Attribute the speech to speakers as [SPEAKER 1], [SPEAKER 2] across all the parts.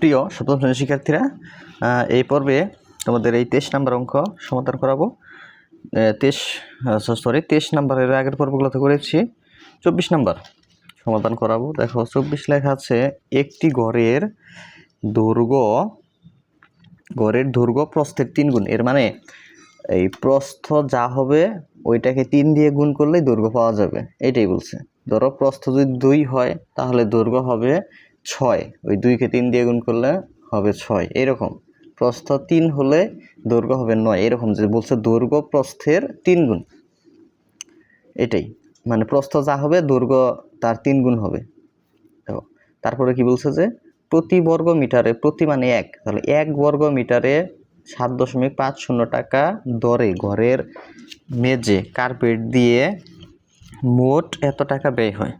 [SPEAKER 1] প্রিয় সপ্তম শ্রেণির শিক্ষার্থীরা এই পর্বে তোমাদের এই তেইশ নাম্বার অঙ্ক সমাধান করাবো। তেইশ সরি তেইশ নাম্বারের আগের পর্বগুলোতে করেছি। চব্বিশ নাম্বার সমাধান করাবো। দেখো, চব্বিশ লেখা আছে, একটি ঘরের দৈর্ঘ্য ঘরের দৈর্ঘ্য প্রস্থের তিন গুণ। এর মানে এই প্রস্থ যা হবে, ওইটাকে তিন দিয়ে গুণ করলেই দৈর্ঘ্য পাওয়া যাবে। এটাই বলছে। ধরো প্রস্থ যদি দুই হয়, তাহলে দৈর্ঘ্য হবে ছয়। ওই দুইকে তিন দিয়ে গুণ করলে হবে ছয়। এরকম। প্রস্থ তিন হলে দৈর্ঘ্য হবে নয়। এরকম যে বলছে দৈর্ঘ্য প্রস্থের তিন গুণ। এটাই। মানে প্রস্থ যা হবে, দৈর্ঘ্য তার তিন গুণ হবে। তারপরে কি বলছে যে প্রতি বর্গ মিটারে প্রতি মানে এক। তাহলে এক বর্গ মিটারে সাত দশমিক পাঁচ শূন্য টাকা দরে ঘরের মেজে কার্পেট দিয়ে মোট এত টাকা ব্যয় হয়।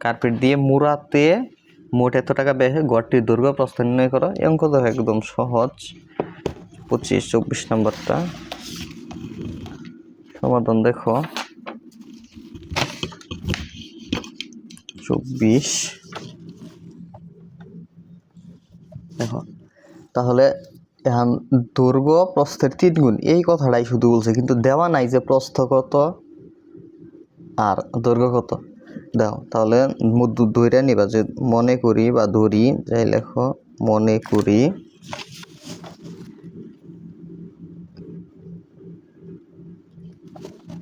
[SPEAKER 1] কার্পেট দিয়ে মুড়াতে মোট এত টাকা ব্যয় ঘরটির দৈর্ঘ্য প্রস্থ নির্ণয় করো। এই অঙ্ক তো একদম সহজ। পঁচিশ, চব্বিশ নম্বরটা। সমাধান দেখো। চব্বিশ। দেখো। তাহলে এখন দুর্গ প্রস্থের তিন গুণ, এই কথাটাই শুধু বলছে, কিন্তু দেওয়া নাই যে প্রস্থ কত আর দৈর্ঘ্য কত। দাও। তাহলে মধ্য ধরে নিবা যে মনে করি বা ধরি, যাই লেখো, মনে করি।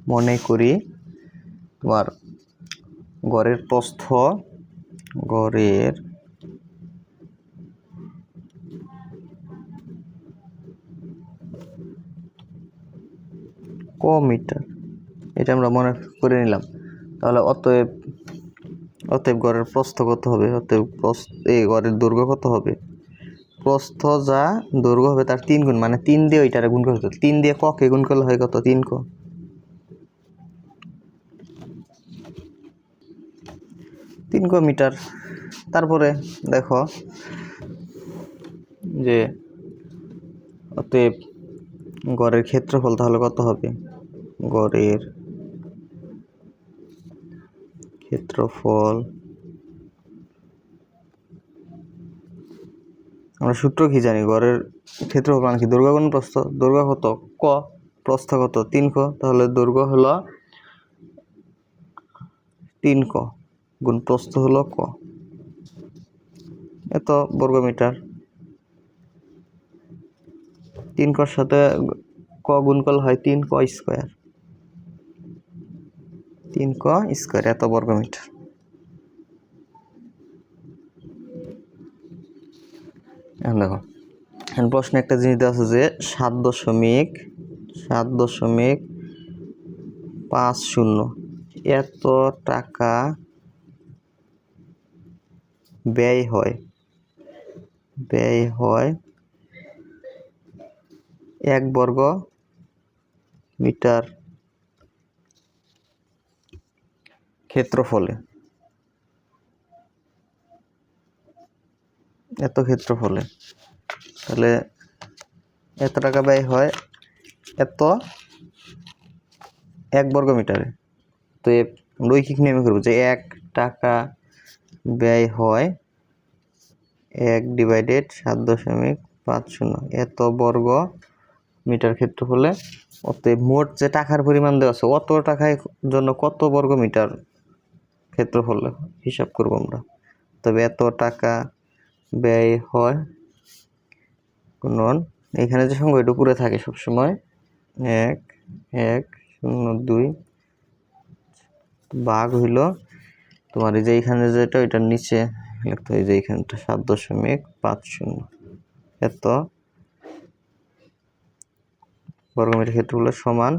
[SPEAKER 1] মনে করি তোমার গড়ের প্রস্থ গড়ের ক মিটার? এটা আমরা মনে করে নিলাম। তাহলে অতএব অতএব গড়ের প্রস্থ কত হবে? অতএব প্রস্থ এই গড়ের দৈর্ঘ্য কত হবে? প্রস্থ যা দৈর্ঘ্য হবে তার তিন গুণ মানে তিন দিয়ে ওইটারে গুণ করতে। তিন দিয়ে ককে গুণ করলে হয় কত? তিন ক। তিন ক মিটার। তারপরে দেখো যে অতএব গড়ের ক্ষেত্রফল তাহলে কত হবে? গড়ের ক্ষেত্রফল। আমরা সূত্র কি জানি? গড়ের ক্ষেত্রফল মানে কি? দৈর্ঘ্য গুণ প্রস্থ। দৈর্ঘ্য কত? ক। প্রস্থ কত? তিন ক। তাহলে দৈর্ঘ্য হলো তিন ক। গুণ প্রস্থ হলো ক। এত বর্গমিটার। তিন কর সাথে ক গুণ করলে হয় তিন ক স্কোয়ার। তিন ক স্কোয়ার, এত বর্গমিটার এখন দেখো, এখন প্রশ্নে একটা জিনিস দেওয়া আছে যে সাত দশমিক সাত দশমিক পাঁচ শূন্য, এত টাকা ব্যয় হয় ব্যয় হয় এক বর্গ মিটার। ক্ষেত্রফলে? এত ক্ষেত্রফলে। তাহলে এত টাকা ব্যয় হয় এত এক বর্গ মিটারে তো এ রৈখিক নিয়মে করব যে এক টাকা ব্যয় হয় এক ডিভাইডেড সাত দশমিক পাঁচ শূন্য। এত বর্গ মিটার ক্ষেত্রফলে। অতএব মোট যে টাকার পরিমাণ দেওয়া আছে, অত টাকায় জন্য কত বর্গ মিটার ক্ষেত্রফল হিসাব করব আমরা। তবে এত টাকা ব্যয় হয় গুণন এখানে যে সংখ্যা এটা উপরে থাকে সবসময়। এক এক, শূন্য, দুই ভাগ হইল। তোমার এই যে এইখানে যেটা ওইটার নিচে লিখতে হয় যে এইখানটা, সাত দশমিক পাঁচ শূন্য। এত বর্গমিটার ক্ষেত্রফল সমান।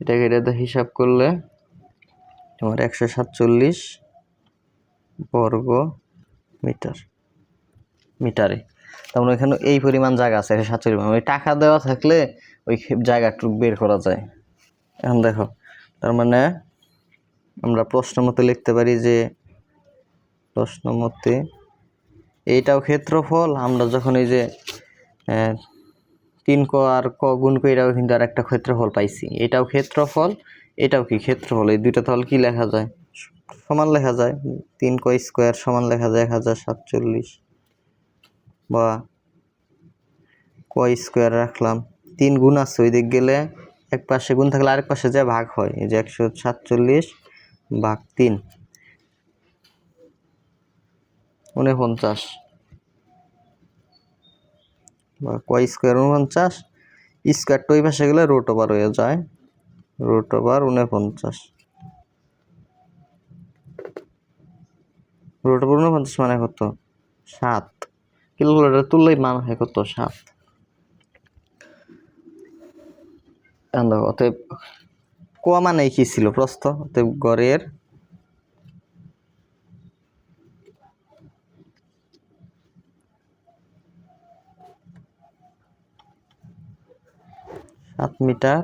[SPEAKER 1] এটাকে এটা হিসাব করলে তোমার একশো সাতচল্লিশ বর্গ মিটার, মিটারে তার মানে এখানে এই পরিমাণ জায়গা আছে, একশো সাতচল্লিশ। ওই টাকা দেওয়া থাকলে ওই জায়গাটুকু বের করা যায় এখন দেখো, তার মানে আমরা প্রশ্ন মতে লিখতে পারি যে প্রশ্ন মতে এইটাও ক্ষেত্রফল, আমরা যখন এই যে তিন ক আর ক গুণ এটাও কিন্তু আর একটা ক্ষেত্রফল পাইছি। এটাও ক্ষেত্রফল, এটাও কি ক্ষেত্রফল? এই দুইটা তাহলে কি লেখা যায়? সমান লেখা যায়। তিন ক স্কোয়ার সমান লেখা যায় এক হাজার সাতচল্লিশ বা কয় স্কোয়ার রাখলাম। তিন গুণ আছে ওই দিক গেলে এক পাশে গুণ থাকলে আরেক পাশে যা ভাগ হয়, এই যে একশো সাতচল্লিশ ভাগ তিন, উনপঞ্চাশ। বা কয় স্কোয়ার? উনপঞ্চাশ। স্কোয়ারটা ওই পাশে গেলে রুট ওভার হয়ে যায়। রুট ওভার উনপঞ্চাশ। রুট ওভার উনপঞ্চাশ মানে কত? সাত। ক্যালকুলেটার তুললেই মান হয় কত? সাত। অতএব কোয়া মানে কি ছিল প্রস্থ অতএব গড়ের সাত মিটার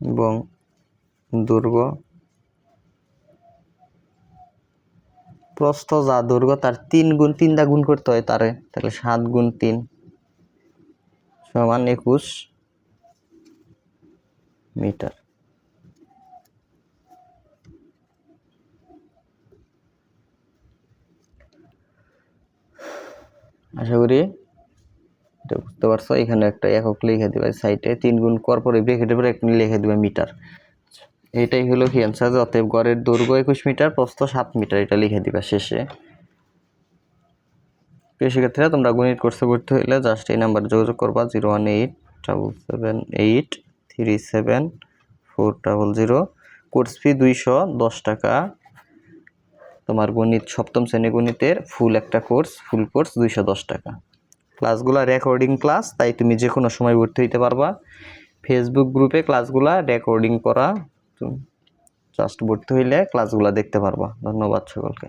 [SPEAKER 1] এবং দুর্গ। প্রস্থ যা দৈর্ঘ্য তার তিন গুণ তিনটা গুণ করতে হয় তারে। তাহলে সাত গুণ তিন সমান একুশ মিটার। আশা করি এটা বুঝতে পারছ? এখানে একটা একক লিখে দেবে সাইটে তিন গুণ করার পরে ব্রেকেটের পরে একটা লিখে দিবে মিটার এটাই হলো কি অ্যান্সার অতএব গড়ের দৈর্ঘ্য একুশ মিটার প্রস্থ সাত মিটার এটা লিখে দিবা শেষে। শিক্ষার্থীরা, তোমরা গণিত কোর্সে ভর্তি হইলে জাস্ট এই নাম্বারে যোগাযোগ করবা zero one eight double seven eight three seven four double zero course fee দুইশো দশ টাকা। তোমার গণিত সপ্তম শ্রেণি গণিতের ফুল একটা কোর্স ফুল কোর্স দুইশো দশ টাকা। ক্লাসগুলো রেকর্ডিং ক্লাস তাই তুমি যে কোনো সময় ভর্তি হইতে পারবা। ফেসবুক গ্রুপে ক্লাসগুলো রেকর্ডিং করা জাস্ট ভর্তি হইলে ক্লাসগুলো দেখতে পারবা। ধন্যবাদ সকলকে।